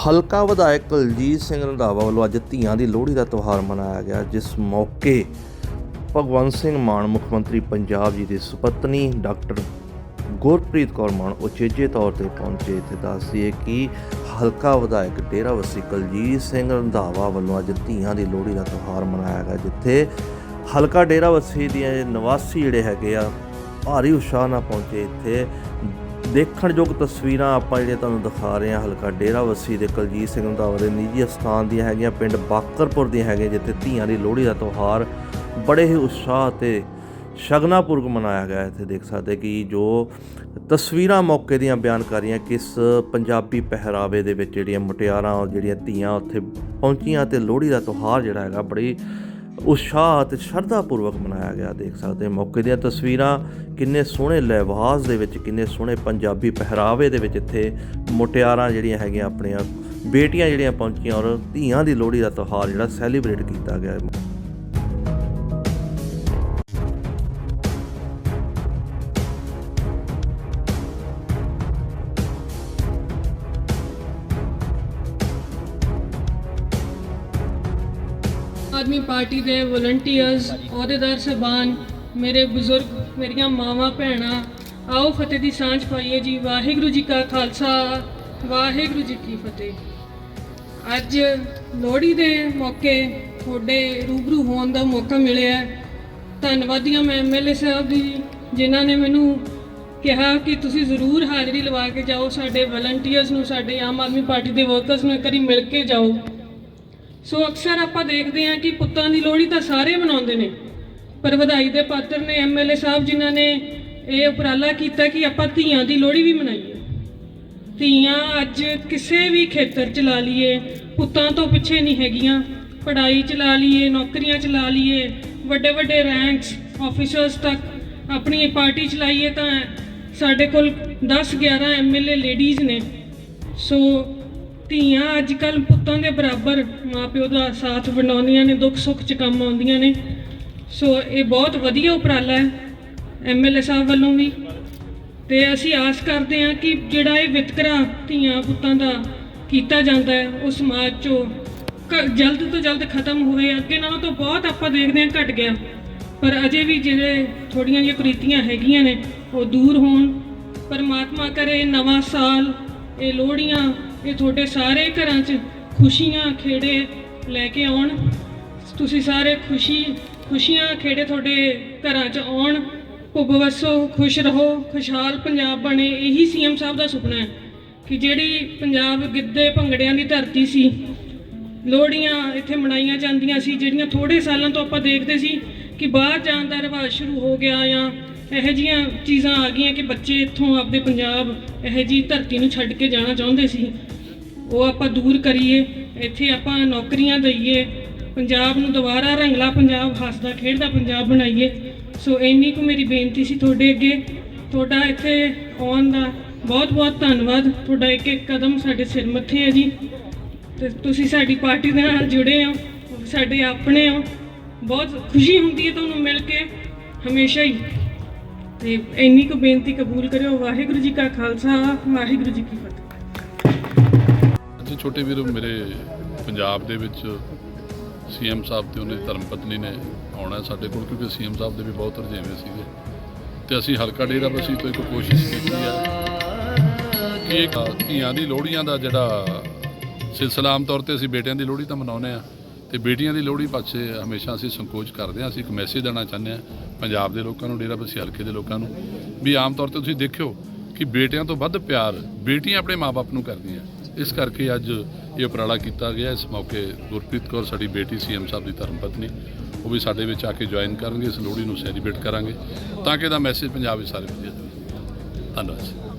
ਹਲਕਾ ਵਿਧਾਇਕ ਕੁਲਜੀਤ ਸਿੰਘ ਰੰਧਾਵਾ ਵੱਲੋਂ ਅੱਜ ਧੀਆਂ ਦੀ ਲੋਹੜੀ ਦਾ ਤਿਉਹਾਰ ਮਨਾਇਆ ਗਿਆ, ਜਿਸ ਮੌਕੇ ਭਗਵੰਤ ਸਿੰਘ ਮਾਨ, ਮੁੱਖ ਮੰਤਰੀ ਪੰਜਾਬ ਜੀ ਦੀ ਸੁਪਤਨੀ ਡਾਕਟਰ ਗੁਰਪ੍ਰੀਤ ਕੌਰ ਮਾਨ ਉਚੇਜੇ ਤੌਰ ਤੇ ਪਹੁੰਚੇ। ਇੱਥੇ ਦੱਸਦੀਏ ਕਿ ਹਲਕਾ ਵਿਧਾਇਕ ਡੇਰਾ ਡੇਰਾਵੱਸੀ ਕੁਲਜੀਤ ਸਿੰਘ ਰੰਧਾਵਾ ਵੱਲੋਂ ਅੱਜ ਧੀਆਂ ਦੀ ਲੋਹੜੀ ਦਾ ਤਿਉਹਾਰ ਮਨਾਇਆ ਗਿਆ, ਜਿੱਥੇ ਹਲਕਾ ਡੇਰਾਵੱਸੀ ਦੀਆਂ ਇਹ ਨਿਵਾਸੀ ਜਿਹੜੇ ਹੈਗੇ ਆ, ਭਾਰੀ ਉਤਸ਼ਾਹ ਨਾਲ ਪਹੁੰਚੇ। ਇੱਥੇ ਦੇਖਣਯੋਗ ਤਸਵੀਰਾਂ ਆਪਾਂ ਜਿਹੜੀਆਂ ਤੁਹਾਨੂੰ ਦਿਖਾ ਰਹੇ ਹਾਂ, ਹਲਕਾ ਡੇਰਾਵੱਸੀ ਦੇ ਕੁਲਜੀਤ ਸਿੰਘ ਰੰਧਾਵਾ ਦੇ ਨਿੱਜੀ ਸਥਾਨ ਦੀਆਂ ਹੈਗੀਆਂ, ਪਿੰਡ ਬਾਕਰਪੁਰ ਦੀਆਂ ਹੈਗੀਆਂ, ਜਿੱਥੇ ਧੀਆਂ ਦੀ ਲੋਹੜੀ ਦਾ ਤਿਉਹਾਰ ਬੜੇ ਹੀ ਉਤਸ਼ਾਹ ਤੇ ਸ਼ਗਨਾਪੂਰਵਕ ਮਨਾਇਆ ਗਿਆ ਇੱਥੇ ਦੇਖ ਸਕਦੇ ਕਿ ਜੋ ਤਸਵੀਰਾਂ ਮੌਕੇ ਦੀਆਂ ਬਿਆਨ ਕਰ ਰਹੀਆਂ ਕਿਸ ਪੰਜਾਬੀ ਪਹਿਰਾਵੇ ਦੇ ਵਿੱਚ ਜਿਹੜੀਆਂ ਮੁਟਿਆਰਾਂ ਜਿਹੜੀਆਂ ਧੀਆਂ ਉੱਥੇ ਪਹੁੰਚੀਆਂ ਤੇ ਲੋਹੜੀ ਦਾ ਤਿਉਹਾਰ ਜਿਹੜਾ ਹੈਗਾ ਬੜੀ ਉਤਸ਼ਾਹ ਅਤੇ ਸ਼ਰਧਾ ਪੂਰਵਕ ਮਨਾਇਆ ਗਿਆ, ਦੇਖ ਸਕਦੇ ਹਾਂ। ਮੌਕੇ ਦੀਆਂ ਤਸਵੀਰਾਂ ਕਿੰਨੇ ਸੋਹਣੇ ਲਿਬਾਸ ਦੇ ਵਿੱਚ, ਕਿੰਨੇ ਸੋਹਣੇ ਪੰਜਾਬੀ ਪਹਿਰਾਵੇ ਦੇ ਵਿੱਚ ਇੱਥੇ ਮੁਟਿਆਰਾਂ ਜਿਹੜੀਆਂ ਹੈਗੀਆਂ ਆਪਣੀਆਂ, ਬੇਟੀਆਂ ਜਿਹੜੀਆਂ ਪਹੁੰਚੀਆਂ ਔਰ ਧੀਆਂ ਦੀ ਲੋਹੜੀ ਦਾ ਤਿਉਹਾਰ ਜਿਹੜਾ ਸੈਲੀਬ੍ਰੇਟ ਕੀਤਾ ਗਿਆ ਆਦਮੀ ਪਾਰਟੀ ਦੇ ਵਲੰਟੀਅਰਸ ਅਹੁਦੇਦਾਰ ਸਹਿਬਾਨ, ਮੇਰੇ ਬਜ਼ੁਰਗ, ਮੇਰੀਆਂ ਮਾਵਾਂ, ਭੈਣਾਂ, ਆਓ ਫਤਿਹ ਦੀ ਸਾਂਝ ਪਾਈਏ ਜੀ। ਵਾਹਿਗੁਰੂ ਜੀ ਕਾ ਖਾਲਸਾ, ਵਾਹਿਗੁਰੂ ਜੀ ਕੀ ਫਤਿਹ। ਅੱਜ ਲੋਹੜੀ ਦੇ ਮੌਕੇ ਤੁਹਾਡੇ ਰੂਬਰੂ ਹੋਣ ਦਾ ਮੌਕਾ ਮਿਲਿਆ ਹੈ। ਧੰਨਵਾਦੀ ਹਾਂ ਮੈਂ ਐਮਐਲਏ ਸਾਹਿਬ ਦੀ, ਜਿਨ੍ਹਾਂ ਨੇ ਮੈਨੂੰ ਕਿਹਾ ਕਿ ਤੁਸੀਂ ਜ਼ਰੂਰ ਹਾਜ਼ਰੀ ਲਵਾ ਕੇ ਜਾਓ। ਸਾਡੇ ਵਲੰਟੀਅਰਸ ਨੂੰ, ਸਾਡੇ ਆਮ ਆਦਮੀ ਪਾਰਟੀ ਦੇ ਵਰਕਰਸ ਨੂੰ ਇੱਕ ਵਾਰੀ ਮਿਲ ਕੇ ਜਾਓ। ਸੋ ਅਕਸਰ ਆਪਾਂ ਦੇਖਦੇ ਹਾਂ ਕਿ ਪੁੱਤਾਂ ਦੀ ਲੋਹੜੀ ਤਾਂ ਸਾਰੇ ਮਨਾਉਂਦੇ ਨੇ। ਪਰ ਵਧਾਈ ਦੇ ਪਾਤਰ ਨੇ ਐਮਐਲਏ ਸਾਹਿਬ ਜਿਨ੍ਹਾਂ ਨੇ ਇਹ ਉਪਰਾਲਾ ਕੀਤਾ ਕਿ ਆਪਾਂ ਧੀਆਂ ਦੀ ਲੋਹੜੀ ਵੀ ਮਨਾਈਏ। ਧੀਆਂ ਅੱਜ ਕਿਸੇ ਵੀ ਖੇਤਰ ਚ ਲਾ ਲਈਏ, ਪੁੱਤਾਂ ਤੋਂ ਪਿੱਛੇ ਨਹੀਂ ਹੈਗੀਆਂ। ਪੜ੍ਹਾਈ ਚ ਲਾ ਲਈਏ, ਨੌਕਰੀਆਂ ਚ ਲਾ ਲਈਏ, ਵੱਡੇ ਵੱਡੇ ਰੈਂਕਸ ਆਫੀਸਰਸ ਤੱਕ ਆਪਣੀ ਪਾਰਟੀ ਚਲਾਈਏ ਤਾਂ ਸਾਡੇ ਕੋਲ 10 11 ਐਮਐਲਏ ਲੇਡੀਜ਼ ਨੇ। ਸੋ ਧੀਆਂ ਅੱਜ ਕੱਲ ਪੁੱਤਾਂ ਦੇ ਬਰਾਬਰ ਮਾਪਿਓ ਦਾ ਸਾਥ ਬਣਾਉਂਦੀਆਂ ਨੇ, ਦੁੱਖ ਸੁੱਖ ਚ ਕੰਮ ਆਉਂਦੀਆਂ ਨੇ। ਸੋ ਇਹ ਬਹੁਤ ਵਧੀਆ ਉਪਰਾਲਾ ਹੈ ਐਮਐਲਏ ਸਾਹਿਬ ਵੱਲੋਂ ਵੀ। ਤੇ ਅਸੀਂ ਆਸ ਕਰਦੇ ਹਾਂ ਕਿ ਜਿਹੜਾ ਇਹ ਵਿਤਕਰਾ ਧੀਆਂ ਪੁੱਤਾਂ ਦਾ ਕੀਤਾ ਜਾਂਦਾ ਹੈ, ਉਹ ਸਮਾਜ ਚੋਂ ਕ- ਜਲਦ ਤੋਂ ਜਲਦ ਖਤਮ ਹੋਵੇ। ਅੱਗੇ ਨਾਲੋਂ ਤਾਂ ਬਹੁਤ ਆਪਾਂ ਦੇਖਦੇ ਹਾਂ ਘਟ ਗਿਆ। ਪਰ ਅਜੇ ਵੀ ਜਿਹੜੇ ਥੋੜੀਆਂ ਜਿਹੀਆਂ ਕੁਰੀਤੀਆਂ ਹੈਗੀਆਂ ਨੇ, ਉਹ ਦੂਰ ਹੋਣ। ਪਰਮਾਤਮਾ ਕਰੇ ਨਵਾਂ ਸਾਲ, ਇਹ ਲੋਹੜੀਆਂ ਇਹ ਤੁਹਾਡੇ ਸਾਰੇ ਘਰਾਂ 'ਚ ਖੁਸ਼ੀਆਂ ਖੇੜੇ ਲੈ ਕੇ ਆਉਣ। ਤੁਸੀਂ ਸਾਰੇ ਖੁਸ਼ੀ, ਖੁਸ਼ੀਆਂ ਖੇੜੇ ਤੁਹਾਡੇ ਘਰਾਂ 'ਚ ਆਉਣ। ਭੁੱਬ ਵਸੋ, ਖੁਸ਼ ਰਹੋ। ਖੁਸ਼ਹਾਲ ਪੰਜਾਬ ਬਣੇ। ਇਹੀ ਸੀਐਮ ਸਾਹਿਬ ਦਾ ਸੁਪਨਾ ਹੈ ਕਿ ਜਿਹੜੀ ਪੰਜਾਬ ਗਿੱਧੇ ਭੰਗੜਿਆਂ ਦੀ ਧਰਤੀ ਸੀ, ਲੋਹੜੀਆਂ ਇੱਥੇ ਮਨਾਈਆਂ ਜਾਂਦੀਆਂ ਸੀ, ਜਿਹੜੀਆਂ ਥੋੜੇ ਸਾਲਾਂ ਤੋਂ ਆਪਾਂ ਦੇਖਦੇ ਸੀ ਕਿ ਬਾਹਰ ਜਾਣ ਦਾ ਰਿਵਾਜ ਸ਼ੁਰੂ ਹੋ ਗਿਆ ਜਾਂ ਇਹੋ ਜੀਆਂ ਚੀਜ਼ਾਂ ਆ ਗਈਆਂ ਕਿ ਬੱਚੇ ਇੱਥੋਂ ਆਪਦੇ ਪੰਜਾਬ ਇਹੋ ਜੀ ਧਰਤੀ ਨੂੰ ਛੱਡ ਕੇ ਜਾਣਾ ਚਾਹੁੰਦੇ ਸੀ। ਉਹ ਆਪਾਂ ਦੂਰ ਕਰੀਏ, ਇੱਥੇ ਆਪਾਂ ਨੌਕਰੀਆਂ ਦਈਏ, ਪੰਜਾਬ ਨੂੰ ਦੁਬਾਰਾ ਰੰਗਲਾ ਪੰਜਾਬ, ਹੱਸਦਾ ਖੇਡਦਾ ਪੰਜਾਬ ਬਣਾਈਏ। ਸੋ ਇੰਨੀ ਕੁ ਮੇਰੀ ਬੇਨਤੀ ਸੀ ਤੁਹਾਡੇ ਅੱਗੇ। ਤੁਹਾਡਾ ਇੱਥੇ ਆਉਣ ਦਾ ਬਹੁਤ ਬਹੁਤ ਧੰਨਵਾਦ। ਤੁਹਾਡਾ ਇੱਕ ਇੱਕ ਕਦਮ ਸਾਡੇ ਸਿਰ ਮੱਥੇ ਹੈ ਜੀ। ਤੇ ਤੁਸੀਂ ਸਾਡੀ ਪਾਰਟੀ ਦੇ ਨਾਲ ਜੁੜੇ ਹੋ, ਸਾਡੇ ਆਪਣੇ ਹੋ। ਬਹੁਤ ਖੁਸ਼ੀ ਹੁੰਦੀ ਹੈ ਤੁਹਾਨੂੰ ਮਿਲ ਕੇ। ਹਮੇਸ਼ਾ ਹੀ। ਤੇ ਇੰਨੀ ਕੁ ਬੇਨਤੀ ਕਬੂਲ ਕਰਿਓ, ਵਾਹਿਗੁਰੂ ਜੀ ਕਾ ਖਾਲਸਾ, ਵਾਹਿਗੁਰੂ ਜੀ ਕੀ ਫਤਿਹ। ਅੱਜ ਛੋਟੇ ਵੀਰੋ ਮੇਰੇ ਪੰਜਾਬ ਦੇ ਵਿੱਚ ਸੀਐਮ ਸਾਹਿਬ ਤੇ ਉਹਨਾਂ ਦੀ ਧਰਮ ਪਤਨੀ ਨੇ ਆਉਣਾ ਸਾਡੇ ਕੋਲ, ਕਿਉਂਕਿ ਸੀਐਮ ਸਾਹਿਬ ਦੇ ਵੀ ਬਹੁਤ ਰੁਝੇਵੇਂ ਸੀਗੇ। ਤੇ ਅਸੀਂ ਹਲਕਾ ਡੇਰਾ ਬਸੀ ਤੋਂ ਇੱਕ ਕੋਸ਼ਿਸ਼ ਕੀਤੀ ਹੈ ਕਿ ਧੀਆਂ ਦੀ ਲੋਹੜੀਆਂ ਦਾ ਜਿਹੜਾ ਸਿਲਸਿਲਾ ਆਮ ਤੌਰ ਤੇ ਅਸੀਂ ਬੇਟਿਆਂ ਦੀ ਲੋਹੜੀ ਤਾਂ ਮਨਾਉਂਦੇ ਆ ਤੇ ਬੇਟੀਆਂ ਦੀ ਲੋਹੜੀ ਪਾਸੇ ਹਮੇਸ਼ਾ ਅਸੀਂ ਸੰਕੋਚ ਕਰਦੇ ਹਾਂ, ਅਸੀਂ ਇੱਕ ਮੈਸੇਜ ਦੇਣਾ ਚਾਹੁੰਦੇ ਹਾਂ ਪੰਜਾਬ ਦੇ ਲੋਕਾਂ ਨੂੰ, ਡੇਰਾ ਬਸੀ ਹਲਕੇ ਦੇ ਲੋਕਾਂ ਨੂੰ, ਵੀ ਆਮ ਤੌਰ ਤੇ ਤੁਸੀਂ ਦੇਖਿਓ ਕਿ ਬੇਟਿਆਂ ਤੋਂ ਵੱਧ ਪਿਆਰ ਬੇਟੀਆਂ ਆਪਣੇ ਮਾਪੇ ਨੂੰ ਕਰਦੀਆਂ। ਇਸ ਕਰਕੇ ਅੱਜ ਇਹ ਉਪਰਾਲਾ ਕੀਤਾ ਗਿਆ। ਇਸ ਮੌਕੇ ਗੁਰਪ੍ਰੀਤ ਕੌਰ, ਸਾਡੀ ਬੇਟੀ ਸੀਐਮ ਸਾਹਿਬ ਦੀ ਧਰਮ ਪਤਨੀ, ਉਹ ਵੀ ਸਾਡੇ ਵਿੱਚ ਆ ਕੇ ਜੁਆਇਨ ਕਰਨਗੇ, ਇਸ ਲੋਹੜੀ ਨੂੰ ਸੈਲੀਬ੍ਰੇਟ ਕਰਾਂਗੇ, ਤਾਂ ਕਿ ਇਹਦਾ ਮੈਸੇਜ ਪੰਜਾਬ ਵਿੱਚ ਸਾਰੇ ਵਧੀਆ ਜਾਵੇ ਧੰਨਵਾਦ